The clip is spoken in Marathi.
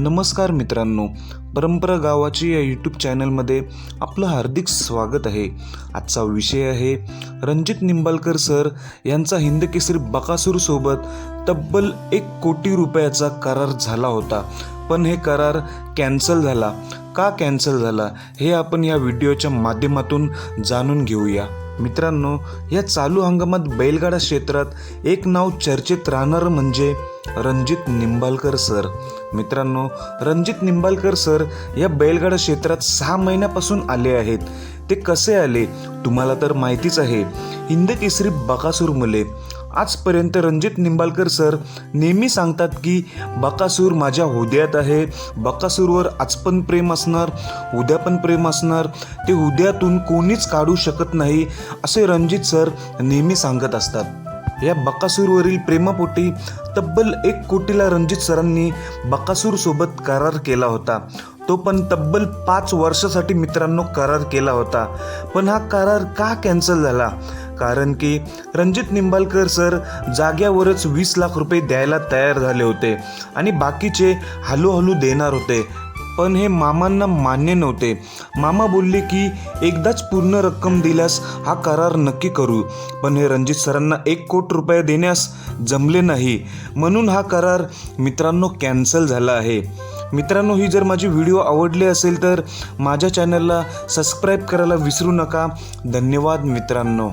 नमस्कार मित्रांनो परंपरा गावाची या यूट्यूब चॅनलमध्ये आपलं हार्दिक स्वागत आहे. आजचा विषय आहे रणजित निंबाळकर सर यांचा हिंदकेसरी बकासूरसोबत तब्बल एक कोटी रुपयाचा करार झाला होता. पण हे करार कॅन्सल झाला. का कॅन्सल झाला हे आपण या व्हिडिओच्या माध्यमातून जाणून घेऊया. मित्रांनो या चालू हंगामात बैलगाडा क्षेत्रात एक नाव चर्चेत राहणारं म्हणजे रणजित निंबाळकर सर. मित्रांनो रणजित निंबाळकर सर या बैलगाडा क्षेत्रात सहा महिन्यापासून आले आहेत. ते कसे आले? तुम्हाला तर माहितीच आहे. हिंद केसरी बकासूर मुले. आजपर्यंत रणजित निंबाळकर सर नेहमी सांगतात की बकासूर माझ्या हृदयात आहे. बकासूरवर आज पण प्रेम असणार उद्या पण प्रेम असणार. ते उद्यातून कोणीच काढू शकत नाही असे रणजित सर नेहमी सांगत असतात. या बकासूरवरील प्रेमापोटी तब्बल एक कोटीला रणजित सरांनी बकासूरसोबत करार केला होता. तो पण तब्बल पाच वर्षासाठी मित्रांनो करार केला होता. पण हा करार का कॅन्सल झाला? कारण की रणजित निंबाळकर सर जाग्यावरच वीस लाख रुपये द्यायला तयार झाले होते आणि बाकीचे हळूहळू देणार होते. पण हे मामांना मान्य नव्हते. मामा बोलले की एकदाच पूर्ण रक्कम दिल्यास हा करार नक्की करू. पण हे रणजित सरांना एक कोटी रुपये देण्यास जमले नाही. म्हणून हा करार मित्रांनो कॅन्सल झाला आहे. मित्रांनो ही जर माझी व्हिडिओ आवडली असेल तर माझ्या चॅनलला सबस्क्राईब करायला विसरू नका. धन्यवाद मित्रांनो.